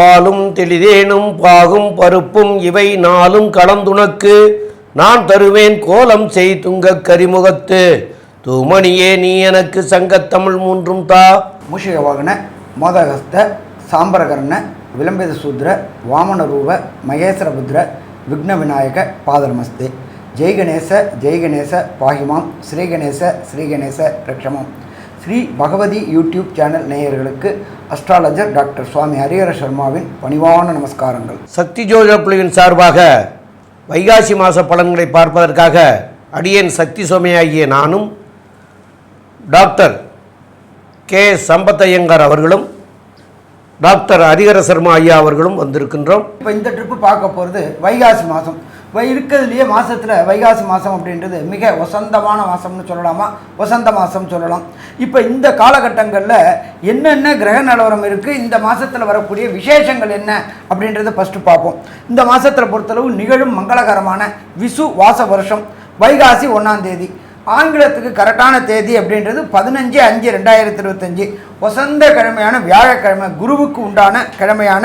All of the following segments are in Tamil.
பாலும் தெளிதேனும் பாகும் பருப்பும் இவை நாளும் கலந்துனக்கு நான் தருவேன் கோலம் செய்துங்க கரிமுகத்து. தூமணியே நீ எனக்கு சங்கத்தமிழ் மூன்றும் தா. மூஷிகவாகன மோதகஸ்த சாம்பரகர்ண விளம்பித சூத்ர வாமனரூப மகேஸ்வரபுத்ர விக்ன விநாயக பாதநமஸ்தே ஜெய்கணேச ஜெய்கணேச பாகிமாம். ஸ்ரீகணேச ஸ்ரீகணேச ரக்ஷமாம். ஸ்ரீ பகவதி யூடியூப் சேனல் நேயர்களுக்கு அஸ்ட்ராலஜர் டாக்டர் சுவாமி ஹரிஹர சர்மாவின் பணிவான நமஸ்காரங்கள். சக்தி ஜோதிட குழுவின் சார்பாக வைகாசி மாத பலன்களை பார்ப்பதற்காக அடியேன் சக்தி சோமையாகிய நானும் டாக்டர் கே. சம்பத்தையங்கார் அவர்களும் டாக்டர் ஹரிஹர சர்மா ஐயா அவர்களும் வந்திருக்கின்றோம். இப்போ இந்த ட்ரிப்பு பார்க்க போகிறது வைகாசி மாதம் இருக்கிறதுலையே மாதத்தில் வைகாசி மாதம் அப்படின்றது மிக வசந்தமான மாதம்னு சொல்லலாமா? வசந்த மாதம் சொல்லலாம். இப்போ இந்த காலகட்டங்களில் என்னென்ன கிரக நிலவரம் இருக்குது இந்த மாதத்தில் வரக்கூடிய விசேஷங்கள் என்ன? அப்படின்றத ஃபஸ்ட்டு பார்ப்போம். இந்த மாதத்தில் பொறுத்தளவு நிகழும் மங்களகரமான விசு வாச வருஷம் வைகாசி ஒன்றாம் தேதி. ஆங்கிலத்துக்கு கரெக்டான தேதி அப்படின்றது பதினஞ்சு அஞ்சு ரெண்டாயிரத்தி இருபத்தஞ்சி. வசந்த கிழமையான வியாழக்கிழமை குருவுக்கு உண்டான கிழமையான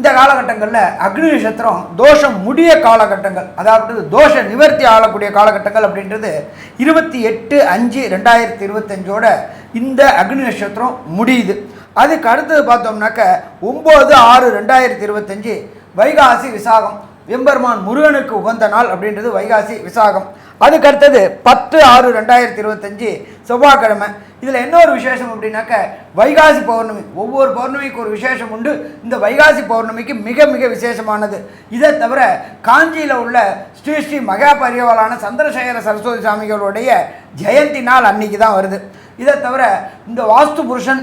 இந்த காலகட்டங்களில் அக்னி நட்சத்திரம் தோஷம் முடிய காலகட்டங்கள் அதாவது தோஷ நிவர்த்தி ஆகக்கூடிய காலகட்டங்கள் அப்படின்றது இருபத்தி எட்டு அஞ்சு ரெண்டாயிரத்தி இருபத்தஞ்சோட இந்த அக்னி நட்சத்திரம் முடியுது. அதுக்கு அடுத்தது பார்த்தோம்னாக்க ஒம்பது ஆறு ரெண்டாயிரத்தி இருபத்தஞ்சு வைகாசி விசாகம். வெம்பெருமான் முருகனுக்கு உகந்த நாள் அப்படின்றது வைகாசி விசாகம். அதுக்கு அடுத்தது பத்து ஆறு ரெண்டாயிரத்தி இருபத்தஞ்சி செவ்வாய்க்கிழமை. இதில் என்ன ஒரு விசேஷம் அப்படின்னாக்க வைகாசி பௌர்ணமி. ஒவ்வொரு பௌர்ணமிக்கு ஒரு விசேஷம் உண்டு. இந்த வைகாசி பௌர்ணமிக்கு மிக மிக விசேஷமானது. இதை தவிர காஞ்சியில் உள்ள ஸ்ரீ ஸ்ரீ மகா பரிவாளான சந்திரசேகர சரஸ்வதி சாமிகளுடைய ஜெயந்தி நாள் அன்னைக்கு தான் வருது. இதை தவிர இந்த வாஸ்து புருஷன்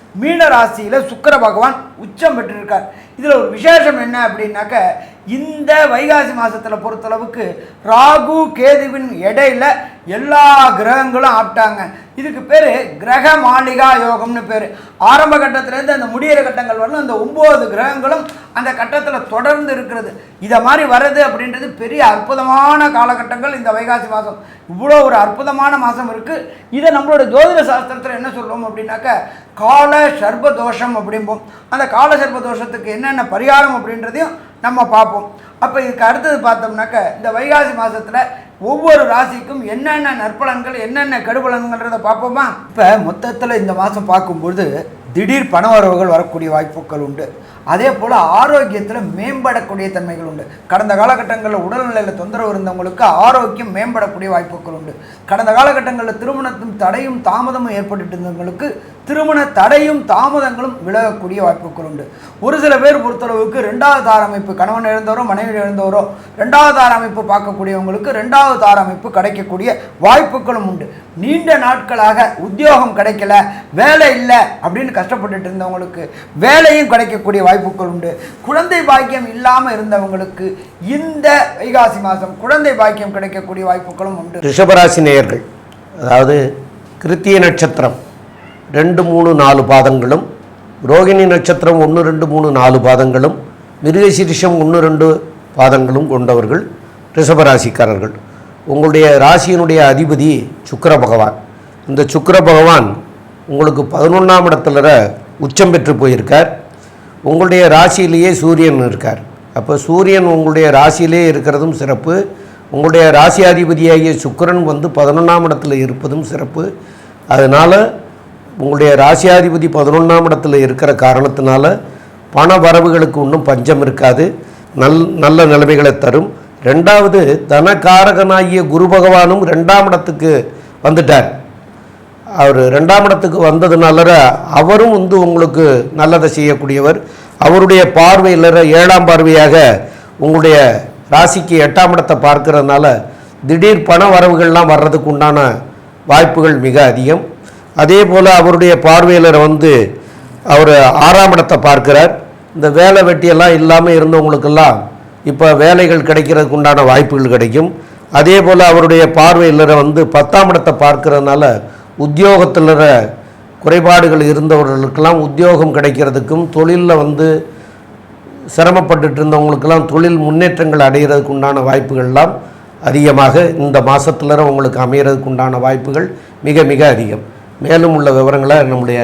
மீன ராசியில் சுக்கர பகவான் உச்சம் பெற்றிருக்கார். இதில் ஒரு விசேஷம் என்ன அப்படின்னாக்க இந்த வைகாசி மாதத்தில் பொறுத்தளவுக்கு ராகு கேதுவின் இடையில எல்லா கிரகங்களும் ஆப்டாங்க. இதுக்கு பேர் கிரக மாளிகா யோகம்னு பேர். ஆரம்ப கட்டத்திலேருந்து அந்த முடியிற கட்டங்கள் வரலும் அந்த ஒம்பது கிரகங்களும் அந்த கட்டத்தில் தொடர்ந்து இருக்கிறது. இதை மாதிரி வர்றது அப்படின்றது பெரிய அற்புதமான காலகட்டங்கள் இந்த வைகாசி மாதம் இவ்வளோ ஒரு அற்புதமான மாதம் இருக்குது இதை நம்மளோட ஜோதிட சாஸ்திரத்தில் என்ன சொல்லுவோம் அப்படின்னாக்க கால சர்ப தோஷம் அப்படிம்போம். அந்த கால சர்ப தோஷத்துக்கு என்னென்ன பரிகாரம் அப்படின்றதையும் நம்ம பார்ப்போம். அப்போ இதுக்கு அடுத்தது பார்த்தோம்னாக்க இந்த வைகாசி மாதத்தில் ஒவ்வொரு ராசிக்கும் என்னென்ன நற்பலன்கள் என்னென்ன கெடுபலன்கள்ன்றதை பார்ப்போமா? இப்போ மொத்தத்தில் இந்த மாதம் பார்க்கும்பொழுது திடீர் பண வரவுகள் வரக்கூடிய வாய்ப்புகள் உண்டு. அதே போல் ஆரோக்கியத்தில் மேம்படக்கூடிய தன்மைகள் உண்டு. கடந்த காலகட்டங்களில் உடல்நிலையில் தொந்தரவு இருந்தவங்களுக்கு ஆரோக்கியம் மேம்படக்கூடிய வாய்ப்புகள் உண்டு. கடந்த காலகட்டங்களில் திருமணத்தும் தடையும் தாமதமும் ஏற்பட்டுட்டு இருந்தவங்களுக்கு திருமண தடையும் தாமதங்களும் விலகக்கூடிய வாய்ப்புகள் உண்டு. ஒரு சில பேர் பொறுத்தளவுக்கு ரெண்டாவது தார அமைப்பு கணவன் இழந்தவரோ மனைவி இழந்தவரோ ரெண்டாவது தார அமைப்பு பார்க்கக்கூடியவங்களுக்கு ரெண்டாவது தார அமைப்பு கிடைக்கக்கூடிய வாய்ப்புகளும் உண்டு. நீண்ட நாட்களாக உத்தியோகம் கிடைக்கல வேலை இல்லை அப்படின்னு கஷ்டப்பட்டுட்டு இருந்தவங்களுக்கு வேலையும் கிடைக்கக்கூடிய வாய்ப்புகள் உண்டு. குழந்தை பாக்கியம் இல்லாமல் இருந்தவங்களுக்கு இந்த வைகாசி மாதம் குழந்தை பாக்கியம் கிடைக்கக்கூடிய வாய்ப்புகளும் உண்டு. ரிஷபராசி நேயர்கள் அதாவது கிருத்திய நட்சத்திரம் ரெண்டு மூணு நாலு பாதங்களும் ரோகிணி நட்சத்திரம் ஒன்று ரெண்டு மூணு நாலு பாதங்களும் மிருகசிரிஷம் ஒன்று ரெண்டு பாதங்களும் கொண்டவர்கள் ரிஷபராசிக்காரர்கள். உங்களுடைய ராசியினுடைய அதிபதி சுக்கர பகவான். இந்த சுக்கர பகவான் உங்களுக்கு பதினொன்றாம் இடத்துல உச்சம் பெற்று போயிருக்கார். உங்களுடைய ராசியிலேயே சூரியன் இருக்கார். அப்போ சூரியன் உங்களுடைய ராசியிலே இருக்கிறதும் சிறப்பு. உங்களுடைய ராசியாதிபதியாகிய சுக்கரன் வந்து பதினொன்றாம் இடத்துல இருப்பதும் சிறப்பு. அதனால் உங்களுடைய ராசியாதிபதி பதினொன்றாம் இடத்துல இருக்கிற காரணத்தினால பண வரவுகளுக்கு ஒன்றும் பஞ்சம் இருக்காது. நல் நல்ல நிலைமைகளை தரும். ரெண்டாவது தனகாரகனாகிய குரு பகவானும் ரெண்டாம் இடத்துக்கு வந்துட்டார். அவர் ரெண்டாம் இடத்துக்கு வந்ததுனால அவரும் வந்து உங்களுக்கு நல்லதை செய்யக்கூடியவர். அவருடைய பார்வையில் ஏழாம் பார்வையாக உங்களுடைய ராசிக்கு எட்டாம் இடத்தை பார்க்கறதுனால திடீர் பண வரவுகள்லாம் வர்றதுக்கு உண்டான வாய்ப்புகள் மிக அதிகம். அதே போல் அவருடைய பார்வையாளர் வந்து அவர் ஆறாம் இடத்தை பார்க்கிறார். இந்த வேலை வெட்டியெல்லாம் இல்லாமல் இருந்தவங்களுக்கெல்லாம் இப்போ வேலைகள் கிடைக்கிறதுக்கு உண்டான வாய்ப்புகள் கிடைக்கும். அதே போல் அவருடைய பார்வையாளரை வந்து பத்தாம் இடத்தை பார்க்கறதுனால உத்தியோகத்தில் குறைபாடுகள் இருந்தவர்களுக்கெல்லாம் உத்தியோகம் கிடைக்கிறதுக்கும் தொழிலில் வந்து சிரமப்பட்டுட்டு இருந்தவங்களுக்கெல்லாம் தொழில் முன்னேற்றங்கள் அடைகிறதுக்கு உண்டான வாய்ப்புகள்லாம் அதிகமாக இந்த மாதத்துல உங்களுக்கு அமையிறதுக்கு உண்டான வாய்ப்புகள் மிக மிக அதிகம். மேலும் உள்ள விவரங்களை நம்முடைய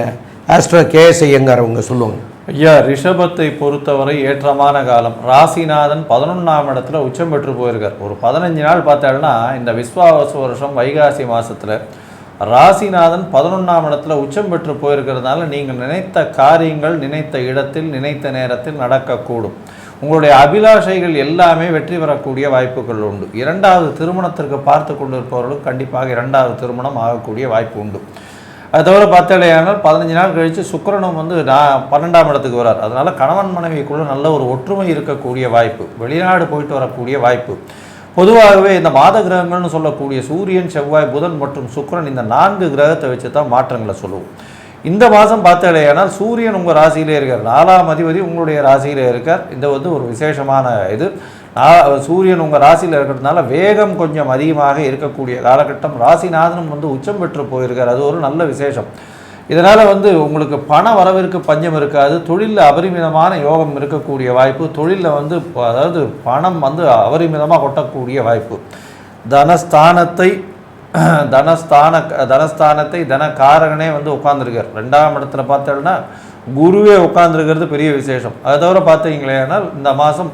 ஆஸ்ட்ரோ கேஎஸ் ஐயங்கார் அவங்க சொல்லுவாங்க. ஐயா ரிஷபத்தை பொறுத்தவரை ஏற்றமான காலம். ராசிநாதன் பதினொன்றாம் இடத்துல உச்சம் பெற்று போயிருக்கார். ஒரு பதினஞ்சு நாள் பார்த்தோம்னா இந்த விஸ்வாவச வருஷம் வைகாசி மாதத்தில் ராசிநாதன் பதினொன்றாம் இடத்துல உச்சம் பெற்று போயிருக்கிறதுனால நீங்கள் நினைத்த காரியங்கள் நினைத்த இடத்தில் நினைத்த நேரத்தில் நடக்கக்கூடும். உங்களுடைய அபிலாஷைகள் எல்லாமே வெற்றி பெறக்கூடிய வாய்ப்புகள் உண்டு. இரண்டாவது திருமணத்திற்கு பார்த்து கொண்டிருப்பவர்களும் கண்டிப்பாக இரண்டாவது திருமணம் ஆகக்கூடிய வாய்ப்பு உண்டு. அது தவிர பார்த்தாலேயானால் பதினஞ்சு நாள் கழித்து சுக்கிரனும் வந்து நான் பன்னெண்டாம் இடத்துக்கு வரார். அதனால் கணவன் மனைவிக்குள்ள நல்ல ஒரு ஒற்றுமை இருக்கக்கூடிய வாய்ப்பு வெளிநாடு போயிட்டு வரக்கூடிய வாய்ப்பு. பொதுவாகவே இந்த மாத கிரகங்கள்னு சொல்லக்கூடிய சூரியன் செவ்வாய் புதன் மற்றும் சுக்கிரன் இந்த நான்கு கிரகத்தை வச்சு தான் மாற்றங்களை சொல்லுவோம். இந்த மாதம் பார்த்தாலேயானால் சூரியன் உங்கள் ராசியிலே இருக்கார். நாலாம் அதிபதி உங்களுடைய ராசியிலே இருக்கார். இந்த வந்து ஒரு விசேஷமான இது. சூரியன் உங்கள் ராசியில் இருக்கிறதுனால வேகம் கொஞ்சம் அதிகமாக இருக்கக்கூடிய காலகட்டம். ராசிநாதனும் வந்து உச்சம் பெற்று போயிருக்கார். அது ஒரு நல்ல விசேஷம். இதனால் வந்து உங்களுக்கு பண வரவிற்கு பஞ்சம் இருக்காது. தொழிலில் அபரிமிதமான யோகம் இருக்கக்கூடிய வாய்ப்பு. தொழிலில் வந்து அதாவது பணம் வந்து அபரிமிதமாக கொட்டக்கூடிய வாய்ப்பு. தனஸ்தானத்தை தனஸ்தான தனஸ்தானத்தை தனக்காரகனே வந்து உட்காந்துருக்கார் ரெண்டாம் இடத்துல பார்த்தோம்னா குருவே உட்காந்துருக்கிறது பெரிய விசேஷம். அதை தவிர பார்த்தீங்களேனால் இந்த மாதம்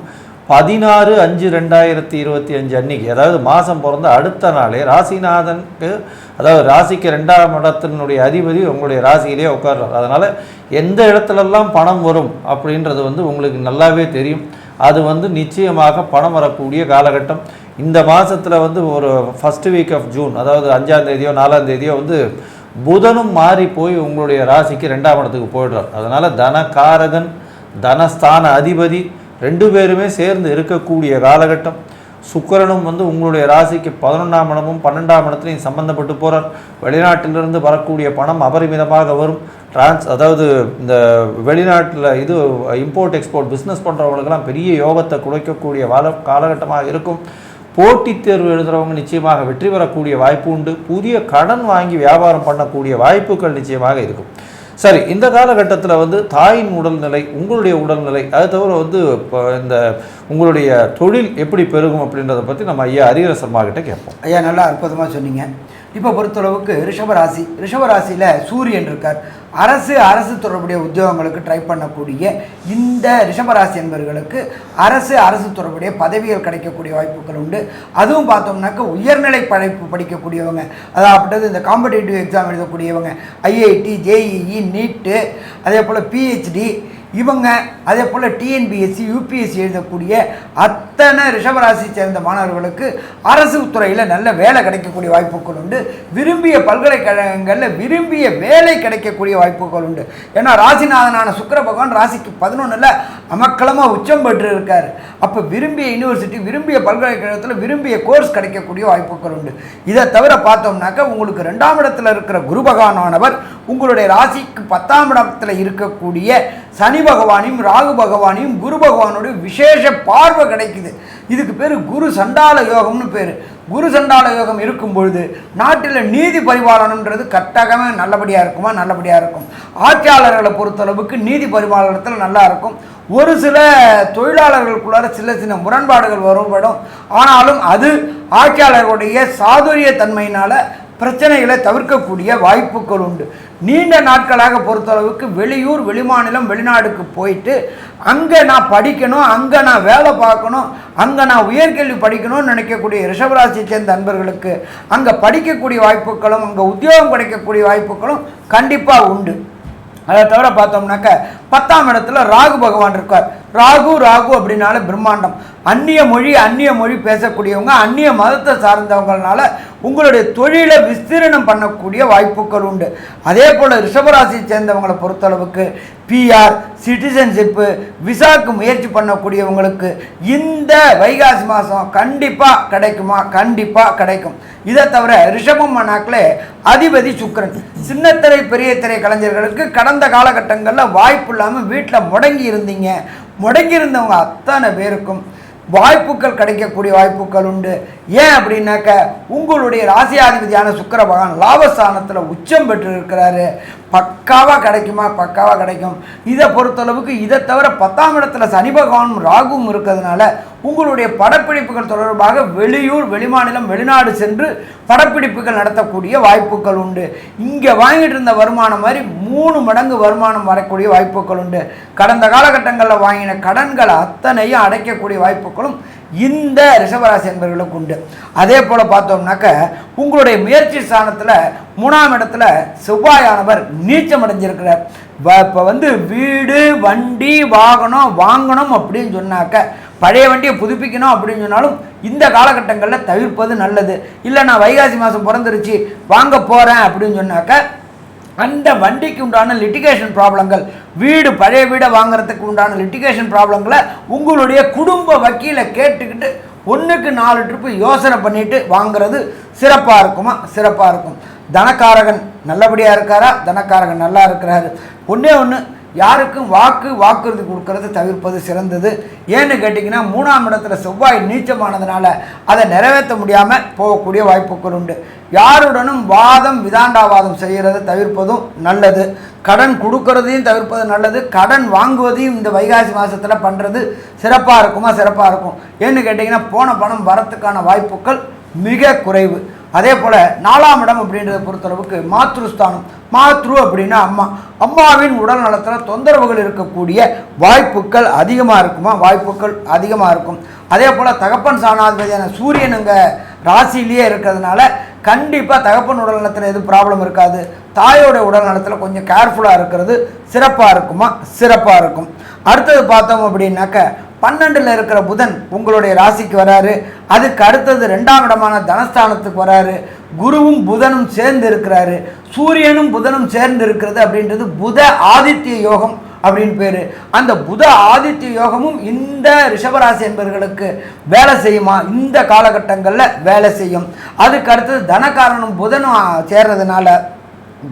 பதினாறு அஞ்சு ரெண்டாயிரத்தி இருபத்தி அஞ்சு அன்னைக்கு அதாவது மாதம் பிறந்த அடுத்த நாளே ராசிநாதனுக்கு அதாவது ராசிக்கு ரெண்டாம் இடத்தினுடைய அதிபதி உங்களுடைய ராசியிலே உட்கார்றார். அதனால் எந்த இடத்துலலாம் பணம் வரும் அப்படின்றது வந்து உங்களுக்கு நல்லாவே தெரியும். அது வந்து நிச்சயமாக பணம் வரக்கூடிய காலகட்டம். இந்த மாதத்தில் வந்து ஒரு ஃபஸ்ட் வீக் ஆஃப் ஜூன் அதாவது அஞ்சாம் தேதியோ நாலாம் தேதியோ வந்து புதனும் மாறி போய் உங்களுடைய ராசிக்கு ரெண்டாம் இடத்துக்கு போயிடுறார். அதனால் தனகாரகன் தனஸ்தான அதிபதி ரெண்டு பேருமே சேர்ந்து இருக்கக்கூடிய காலகட்டம். சுக்கிரனும் வந்து உங்களுடைய ராசிக்கு பதினொன்றாம் இடமும் பன்னெண்டாம் இடத்துலையும் சம்பந்தப்பட்டு போகிறார் வெளிநாட்டிலிருந்து வரக்கூடிய பணம் அபரிமிதமாக வரும். டிரான்ஸ் அதாவது இந்த வெளிநாட்டில் இது இம்போர்ட் எக்ஸ்போர்ட் பிஸ்னஸ் பண்ணுறவங்களுக்கெல்லாம் பெரிய யோகத்தை குறைக்கக்கூடிய வால காலகட்டமாக இருக்கும். போட்டித் தேர்வு எழுதுகிறவங்க நிச்சயமாக வெற்றி பெறக்கூடிய வாய்ப்பு உண்டு. புதிய கடன் வாங்கி வியாபாரம் பண்ணக்கூடிய வாய்ப்புகள் நிச்சயமாக இருக்கும். சரி இந்த காலகட்டத்தில் வந்து தாயின் உடல்நிலை உங்களுடைய உடல்நிலை அது தவிர வந்து இப்போ இந்த உங்களுடைய தொழில் எப்படி பெருகும் அப்படின்றத பற்றி நம்ம ஐயா ஹரிஹர சர்மா கிட்ட கேட்போம். ஐயா நல்லா அற்புதமாக சொன்னீங்க. இப்போ பொறுத்தளவுக்கு ரிஷபராசி ரிஷபராசியில் சூரியன் இருக்கார். அரசு அரசு தொடர்புடைய உத்தியோகங்களுக்கு ட்ரை பண்ணக்கூடிய இந்த ரிஷபராசி என்பவர்களுக்கு அரசு அரசு தொடர்புடைய பதவிகள் கிடைக்கக்கூடிய வாய்ப்புகள் உண்டு. அதுவும் பார்த்தோம்னாக்க உயர்நிலை படைப்பு படிக்கக்கூடியவங்க. அதாவது இந்த காம்படிட்டிவ் எக்ஸாம் எழுதக்கூடியவங்க. ஐஐடி ஜேஇஇ நீட்டு அதே போல் பிஹெச்டி இவங்க அதே போல் டிஎன்பிஎஸ்சி யூபிஎஸ்சி எழுதக்கூடிய அத்தனை ரிஷபராசி சேர்ந்த மாணவர்களுக்கு அரசு துறையில் நல்ல வேலை கிடைக்கக்கூடிய வாய்ப்புகள் உண்டு. விரும்பிய பல்கலைக்கழகங்களில் விரும்பிய வேலை கிடைக்கக்கூடிய வாய்ப்புகள் உண்டு. ஏன்னா ராசிநாதனான சுக்கர பகவான் ராசிக்கு பதினொன்றில் அமக்களமாக உச்சம் பெற்று இருக்கார் அப்போ விரும்பிய யூனிவர்சிட்டி விரும்பிய பல்கலைக்கழகத்தில் விரும்பிய கோர்ஸ் கிடைக்கக்கூடிய வாய்ப்புகள் உண்டு. இதை தவிர பார்த்தோம்னாக்கா உங்களுக்கு ரெண்டாம் இடத்துல இருக்கிற குரு பகவானானவர் உங்களுடைய ராசிக்கு பத்தாம் இடத்துல இருக்கக்கூடிய சனி பகவானையும் ராகு பகவானையும் குரு பகவானுடைய விசேஷ பார்வை கிடைக்குது. இதுக்கு பேர் குரு சண்டால யோகம்னு பேர். குரு சண்டால யோகம் இருக்கும் பொழுது நாட்டில் நீதி பரிபாலனம்ன்றது கட்டகமே நல்லபடியாக இருக்குமா? நல்லபடியாக இருக்கும். ஆட்சியாளர்களை பொறுத்தளவுக்கு நீதி பரிபாலனத்தில் நல்லா இருக்கும். ஒரு சில தொழிலாளர்களுக்குள்ளார சில சின்ன முரண்பாடுகள் வரும்படும் ஆனாலும் அது ஆட்சியாளர்களுடைய சாதுரிய தன்மையினால் பிரச்சனைகளை தவிர்க்கக்கூடிய வாய்ப்புகள் உண்டு. நீண்ட நாட்களாக பொறுத்தளவுக்கு வெளியூர் வெளிமாநிலம் வெளிநாடுக்கு போயிட்டு அங்கே நான் படிக்கணும் அங்கே நான் வேலை பார்க்கணும் அங்கே நான் உயர்கல்வி படிக்கணும்னு நினைக்கக்கூடிய ரிஷபராசியை சேர்ந்த நண்பர்களுக்கு அங்கே படிக்கக்கூடிய வாய்ப்புகளும் அங்கே உத்தியோகம் கிடைக்கக்கூடிய வாய்ப்புகளும் கண்டிப்பாக உண்டு. அதை தவிர பார்த்தோம்னாக்க பத்தாம் இடத்துல ராகு பகவான் இருக்கார். ராகு ராகு அப்படின்னால பிரம்மாண்டம். அந்நிய மொழி அந்நிய மொழி பேசக்கூடியவங்க அந்நிய மதத்தை சார்ந்தவங்களால உங்களுடைய தொழிலை விஸ்தீரணம் பண்ணக்கூடிய வாய்ப்புகள் உண்டு. அதே போல் ரிஷபராசியை சேர்ந்தவங்களை பொறுத்தளவுக்கு பிஆர் சிட்டிசன்ஷிப்பு விசாக்கு முயற்சி பண்ணக்கூடியவங்களுக்கு இந்த வைகாசி மாதம் கண்டிப்பாக கிடைக்குமா? கண்டிப்பாக கிடைக்கும். இதை தவிர ரிஷபம் மனாக்களே அதிபதி சுக்கரன். சின்னத்திரை பெரிய திரை கலைஞர்களுக்கு கடந்த காலகட்டங்களில் வாய்ப்பு இல்லாமல் வீட்டில் முடங்கி இருந்தீங்க. முடங்கி இருந்தவங்க அத்தனை பேருக்கும். வாய்ப்புகள் கிடைக்கக்கூடிய வாய்ப்புகள் உண்டு. ஏன் அப்படின்னாக்க உங்களுடைய ராசியாதிபதியான சுக்கர பகவான் லாபஸ்தானத்தில் உச்சம் பெற்று இருக்கிறாரு பக்காவாக கிடைக்குமா? பக்காவாக கிடைக்கும். இதை பொறுத்தளவுக்கு இதை தவிர பத்தாம் இடத்துல சனி பகவானும் ராகுவும் இருக்கிறதுனால உங்களுடைய படப்பிடிப்புகள் தொடர்பாக வெளியூர் வெளிமாநிலம் வெளிநாடு சென்று படப்பிடிப்புகள் நடத்தக்கூடிய வாய்ப்புகள் உண்டு. இங்கே வாங்கிட்டு இருந்த வருமானம் மாதிரி மூணு மடங்கு வருமானம் வரக்கூடிய வாய்ப்புகள் உண்டு. கடந்த காலகட்டங்களில் வாங்கின கடன்களை அத்தனையும் அடைக்கக்கூடிய வாய்ப்புகளும் இந்த ரிஷபராசி என்பவர்களுக்கு உண்டு. அதே போல் பார்த்தோம்னாக்க உங்களுடைய முயற்சி ஸ்தானத்தில் மூணாம் இடத்துல செவ்வாயானவர் நீச்சம் அடைஞ்சிருக்கிறார். இப்போ வந்து வீடு வண்டி வாகனம் வாங்கணும் அப்படின்னு சொன்னாக்க பழைய வண்டியை புதுப்பிக்கணும் அப்படின்னு சொன்னாலும் இந்த காலகட்டங்களில் தவிர்ப்பது நல்லது. இல்லை நான் வைகாசி மாதம் பிறந்துருச்சு வாங்க போகிறேன் அப்படின்னு சொன்னாக்க அந்த வண்டிக்கு உண்டான லிட்டிகேஷன் ப்ராப்ளங்கள் வீடு பழைய வீடை வாங்குறதுக்கு உண்டான லிட்டிகேஷன் ப்ராப்ளங்களை உங்களுடைய குடும்ப வக்கீலை கேட்டுக்கிட்டு ஒன்றுக்கு நாலு ட்ரிப்பு யோசனை பண்ணிட்டு வாங்குறது சிறப்பாக இருக்குமா? சிறப்பாக இருக்கும். தனக்காரகன் நல்லபடியாக இருக்காரா? தனக்காரகன் நல்லா இருக்கிறாரு. ஒன்றே ஒன்று யாருக்கும் வாக்கு வாக்குறுதி கொடுக்கறது தவிர்ப்பது சிறந்தது. ஏன்னு கேட்டிங்கன்னா மூணாம் இடத்துல செவ்வாய் நீச்சமானதுனால அதை நிறைவேற்ற முடியாமல் போகக்கூடிய வாய்ப்புகள் உண்டு. யாருடனும் வாதம் விதாண்டாவாதம் செய்கிறத தவிர்ப்பதும் நல்லது. கடன் கொடுக்கறதையும் தவிர்ப்பது நல்லது. கடன் வாங்குவதையும் இந்த வைகாசி மாதத்தில் பண்ணுறது சிறப்பாக இருக்குமா? சிறப்பாக இருக்கும். ஏன்னு கேட்டிங்கன்னா போன பணம் வரத்துக்கான வாய்ப்புகள் மிக குறைவு. அதே போல் நாலாம் இடம் அப்படின்றத பொறுத்தளவுக்கு மாத்ருஸ்தானம். மாத்ரு அப்படின்னா அம்மா. அம்மாவின் உடல் நலத்தில் தொந்தரவுகள் இருக்கக்கூடிய வாய்ப்புகள் அதிகமாக இருக்குமா? வாய்ப்புகள் அதிகமாக இருக்கும். அதே போல் தகப்பன் சாணாதிபதியான சூரியன் இங்கே ராசியிலேயே இருக்கிறதுனால கண்டிப்பாக தகப்பன் உடல் நலத்தில் எதுவும் ப்ராப்ளம் இருக்காது. தாயோட உடல் நலத்தில் கொஞ்சம் கேர்ஃபுல்லாக இருக்கிறது சிறப்பாக இருக்குமா? சிறப்பாக இருக்கும். அடுத்தது பார்த்தோம் அப்படின்னாக்க பன்னெண்டில் இருக்கிற புதன் உங்களுடைய ராசிக்கு வராரு. அதுக்கு அடுத்தது ரெண்டாம் இடமான தனஸ்தானத்துக்கு வராரு. குருவும் புதனும் சேர்ந்து இருக்கிறாரு. சூரியனும் புதனும் சேர்ந்து இருக்கிறது அப்படின்றது புத ஆதித்ய யோகம் அப்படின்னு பேர். அந்த புத ஆதித்ய யோகமும் இந்த ரிஷபராசி என்பவர்களுக்கு வேலை செய்யுமா? இந்த காலகட்டங்களில் வேலை செய்யும். அதுக்கு அடுத்தது தனக்காரனும் புதனும் சேர்றதுனால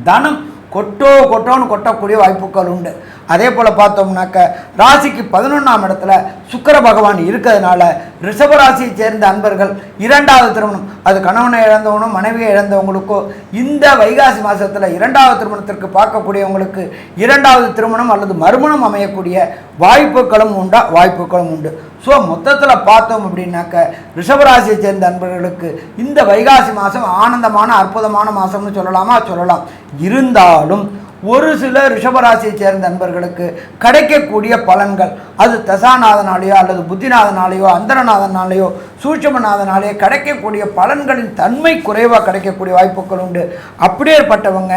தனம் கொட்டோ கொட்டோன்னு கொட்டக்கூடிய வாய்ப்புகள் உண்டு. அதே போல் பார்த்தோம்னாக்க ராசிக்கு பதினொன்றாம் இடத்துல சுக்கர பகவான் இருக்கிறதுனால ரிஷபராசியை சேர்ந்த அன்பர்கள் இரண்டாவது திருமணம். அது கணவனை இழந்தவனோ மனைவியை இழந்தவங்களுக்கோ இந்த வைகாசி மாதத்தில் இரண்டாவது திருமணத்திற்கு பார்க்கக்கூடியவங்களுக்கு இரண்டாவது திருமணம் அல்லது மறுமணம் அமையக்கூடிய வாய்ப்புகளும் உண்டா? வாய்ப்புகளும் உண்டு. ஸோ மொத்தத்தில் பார்த்தோம் அப்படின்னாக்க ரிஷபராசியை சேர்ந்த அன்பர்களுக்கு இந்த வைகாசி மாதம் ஆனந்தமான அற்புதமான மாதம்னு சொல்லலாமா? சொல்லலாம். இருந்தாலும் ஒரு சில ரிஷபராசியை சேர்ந்த நண்பர்களுக்கு கிடைக்கக்கூடிய பலன்கள். அது தசாநாதனாலேயோ அல்லது புத்திநாதனாலேயோ அந்தரநாதனாலேயோ சூட்சமநாதனாலேயோ கிடைக்கக்கூடிய பலன்களின் தன்மை குறைவாக கிடைக்கக்கூடிய வாய்ப்புகள் உண்டு. அப்படியேற்பட்டவங்க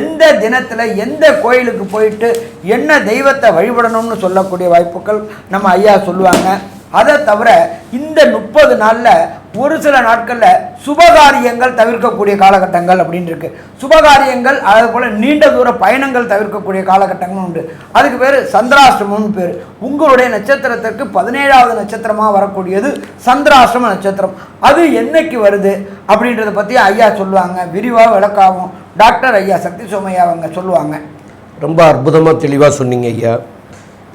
எந்த தினத்தில் எந்த கோயிலுக்கு போயிட்டு என்ன தெய்வத்தை வழிபடணும்னு சொல்லக்கூடிய வாய்ப்புகள் நம்ம ஐயா சொல்லுவாங்க. அதை தவிர இந்த முப்பது நாளில் ஒரு சில நாட்களில் சுபகாரியங்கள் தவிர்க்கக்கூடிய காலகட்டங்கள் அப்படின்னு இருக்குது சுபகாரியங்கள் அதே போல் நீண்ட தூர பயணங்கள் தவிர்க்கக்கூடிய காலகட்டங்களும் உண்டு. அதுக்கு பேர் சந்திராஷ்டிரமம்னு பேர். உங்களுடைய நட்சத்திரத்திற்கு பதினேழாவது நட்சத்திரமாக வரக்கூடியது சந்திராஷ்டிரம நட்சத்திரம். அது என்னைக்கு வருது அப்படின்றத பற்றி ஐயா சொல்லுவாங்க. விரிவாக விளக்காகும் டாக்டர் ஐயா சக்தி சோமையா அவங்க சொல்லுவாங்க. ரொம்ப அற்புதமாக தெளிவாக சொன்னீங்க ஐயா.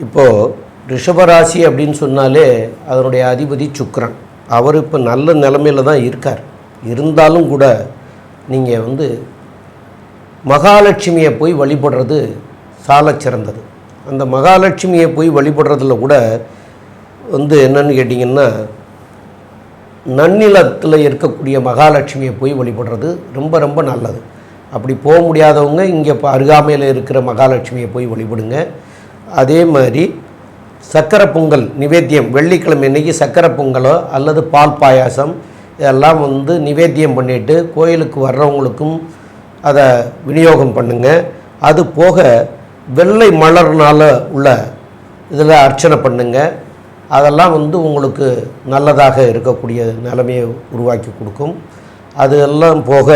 இப்போது ரிஷபராசி அப்படின்னு சொன்னாலே அதனுடைய அதிபதி சுக்ரன் அவர் இப்போ நல்ல நிலமையில தான் இருக்கார். இருந்தாலும் கூட நீங்கள் வந்து மகாலட்சுமியை போய் வழிபடுறது சாலச் சிறந்தது. அந்த மகாலட்சுமியை போய் வழிபடுறதுல கூட வந்து என்னன்னு கேட்டிங்கன்னா நன்னிலத்தில் இருக்கக்கூடிய மகாலட்சுமியை போய் வழிபடுறது ரொம்ப ரொம்ப நல்லது. அப்படி போக முடியாதவங்க இங்கே இப்போ அருகாமையில் இருக்கிற மகாலட்சுமியை போய் வழிபடுங்க. அதே மாதிரி சக்கரை பொங்கல் நிவேத்தியம் வெள்ளிக்கிழமை இன்றைக்கி சக்கரை பொங்கலோ அல்லது பால் பாயாசம் இதெல்லாம் வந்து நிவேத்தியம் பண்ணிவிட்டு கோயிலுக்கு வர்றவங்களுக்கும் அதை விநியோகம் பண்ணுங்க. அது போக வெள்ளை மலர்னால உள்ள இதில் அர்ச்சனை பண்ணுங்க. அதெல்லாம் வந்து உங்களுக்கு நல்லதாக இருக்கக்கூடிய நிலைமையை உருவாக்கி கொடுக்கும். அது எல்லாம் போக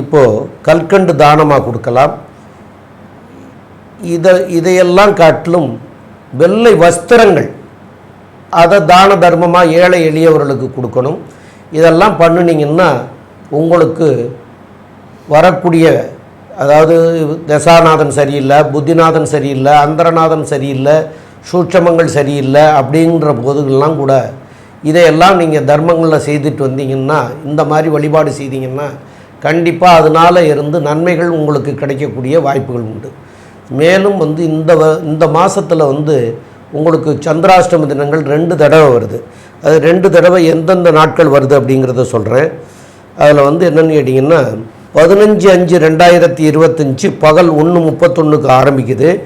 இப்போது கல்கண்டு தானமாக கொடுக்கலாம். இதை இதையெல்லாம் காட்டிலும் வெள்ளை வஸ்திரங்கள். அதை தான தர்மமாக ஏழை எளியவர்களுக்கு கொடுக்கணும். இதெல்லாம் பண்ணுனீங்கன்னா உங்களுக்கு வரக்கூடிய அதாவது தசாநாதன் சரியில்லை புத்திநாதன் சரியில்லை அந்தரநாதன் சரியில்லை சூட்சமங்கள் சரியில்லை அப்படின்ற போதுகள்லாம் கூட இதையெல்லாம் நீங்கள் தர்மங்களில் செய்துட்டு வந்தீங்கன்னா இந்த மாதிரி வழிபாடு செய்தீங்கன்னா கண்டிப்பாக அதனால் இருந்து நன்மைகள் உங்களுக்கு கிடைக்கக்கூடிய வாய்ப்புகள் உண்டு. மேலும் வந்து இந்த வ- இந்த மாதத்தில் வந்து உங்களுக்கு சந்திராஷ்டம தினங்கள் ரெண்டு தடவை வருது. அது ரெண்டு தடவை எந்தெந்த நாட்கள் வருது அப்படிங்கிறத சொல்கிறேன் அதில் வந்து என்னென்னு கேட்டிங்கன்னா பதினஞ்சு அஞ்சு ரெண்டாயிரத்தி இருபத்தஞ்சி பகல் ஒன்று முப்பத்தொன்றுக்கு ஆரம்பிக்குது.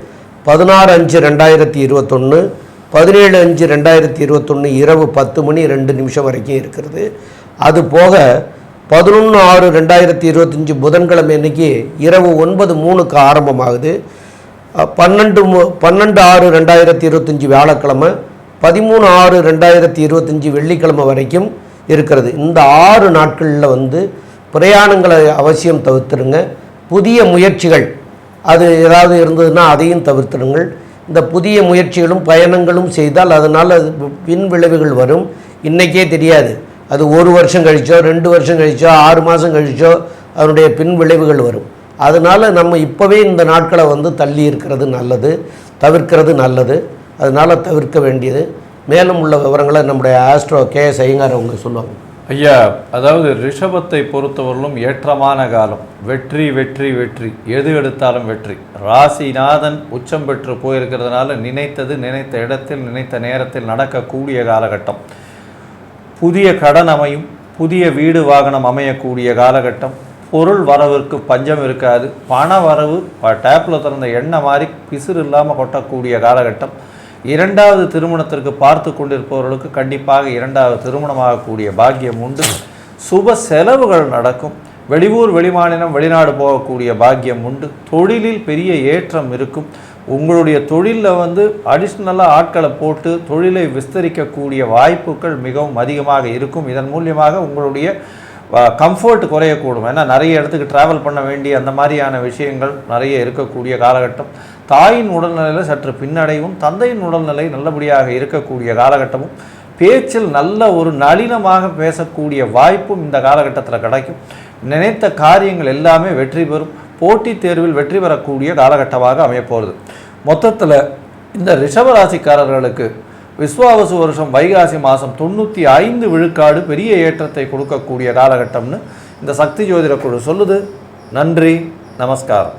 பதினாறு அஞ்சு ரெண்டாயிரத்தி இருபத்தொன்று பதினேழு அஞ்சு ரெண்டாயிரத்தி இருபத்தொன்று இரவு பத்து மணி ரெண்டு நிமிஷம் வரைக்கும் இருக்கிறது. அது போக பதினொன்று ஆறு ரெண்டாயிரத்தி இருபத்தஞ்சி புதன்கிழமை அன்னைக்கு இரவு ஒன்பது மூணுக்கு ஆரம்பமாகுது. பன்னெண்டு மு- பன்னெண்டு ஆறு ரெண்டாயிரத்தி இருபத்தஞ்சி வியாழக்கிழமை பதிமூணு ஆறு ரெண்டாயிரத்தி இருபத்தஞ்சி வெள்ளிக்கிழமை வரைக்கும் இருக்கிறது. இந்த ஆறு நாட்களில் வந்து பிரயாணங்களை அவசியம் தவிர்த்துருங்க. புதிய முயற்சிகள் அது ஏதாவது இருந்ததுன்னா அதையும் தவிர்த்துடுங்கள் இந்த புதிய முயற்சிகளும் பயணங்களும் செய்தால் அதனால் அது பின் விளைவுகள் வரும். இன்றைக்கே தெரியாது. அது ஒரு வருஷம் கழிச்சோ ரெண்டு வருஷம் கழிச்சோ ஆறு மாதம் கழிச்சோ அதனுடைய பின் விளைவுகள் வரும். அதனால் நம்ம இப்போவே இந்த நாட்களை வந்து தள்ளி இருக்கிறது நல்லது தவிர்க்கிறது நல்லது. அதனால் தவிர்க்க வேண்டியது. மேலும் உள்ள விவரங்களை நம்முடைய ஆஸ்ட்ரோ கே எஸ் ஐயங்கார் அவங்க சொல்லுவாங்க. ஐயா அதாவது ரிஷபத்தை பொறுத்தவரையிலும் ஏற்றமான காலம். வெற்றி வெற்றி வெற்றி. எது எடுத்தாலும் வெற்றி. ராசிநாதன் உச்சம் பெற்று போயிருக்கிறதுனால நினைத்தது நினைத்த இடத்தில் நினைத்த நேரத்தில் நடக்கக்கூடிய காலகட்டம். புதிய கடன் அமையும் புதிய வீடு வாகனம் அமையக்கூடிய காலகட்டம். பொருள் வரவிற்கு பஞ்சம் இருக்காது. பண வரவு டேப்பில் திறந்த எண்ணெய் மாதிரி பிசிறு இல்லாமல் கொட்டக்கூடிய காலகட்டம். இரண்டாவது திருமணத்திற்கு பார்த்து கொண்டிருப்பவர்களுக்கு கண்டிப்பாக இரண்டாவது திருமணமாகக்கூடிய பாக்கியம் உண்டு. சுப செலவுகள் நடக்கும். வெளியூர் வெளிமாநிலம் வெளிநாடு போகக்கூடிய பாக்கியம் உண்டு. தொழிலில் பெரிய ஏற்றம் இருக்கும். உங்களுடைய தொழிலில் வந்து அடிஷ்னலாக ஆட்களை போட்டு தொழிலை விஸ்தரிக்கக்கூடிய வாய்ப்புகள் மிகவும் அதிகமாக இருக்கும். இதன் மூலியமாக உங்களுடைய கம்ஃபர்ட் குறையக்கூடும். ஏன்னா நிறைய இடத்துக்கு ட்ராவல் பண்ண வேண்டிய அந்த மாதிரியான விஷயங்கள் நிறைய இருக்கக்கூடிய காலகட்டம். தாயின் உடல்நிலையில் சற்று பின்னடைவும் தந்தையின் உடல்நிலை நல்லபடியாக இருக்கக்கூடிய காலகட்டமும் பேச்சில் நல்ல ஒரு நளினமாக பேசக்கூடிய வாய்ப்பும் இந்த காலகட்டத்தில் கிடைக்கும். நினைத்த காரியங்கள் எல்லாமே வெற்றி பெறும். போட்டித் தேர்வில் வெற்றி பெறக்கூடிய காலகட்டமாக அமையப்போகிறது மொத்தத்தில் இந்த ரிஷபராசிக்காரர்களுக்கு விஸ்வாவசு வருஷம் வைகாசி மாதம் தொண்ணூற்றி ஐந்து விழுக்காடு பெரிய ஏற்றத்தை கொடுக்கக்கூடிய காலகட்டம்னு இந்த சக்தி ஜோதிட குழு சொல்லுது. நன்றி நமஸ்காரம்.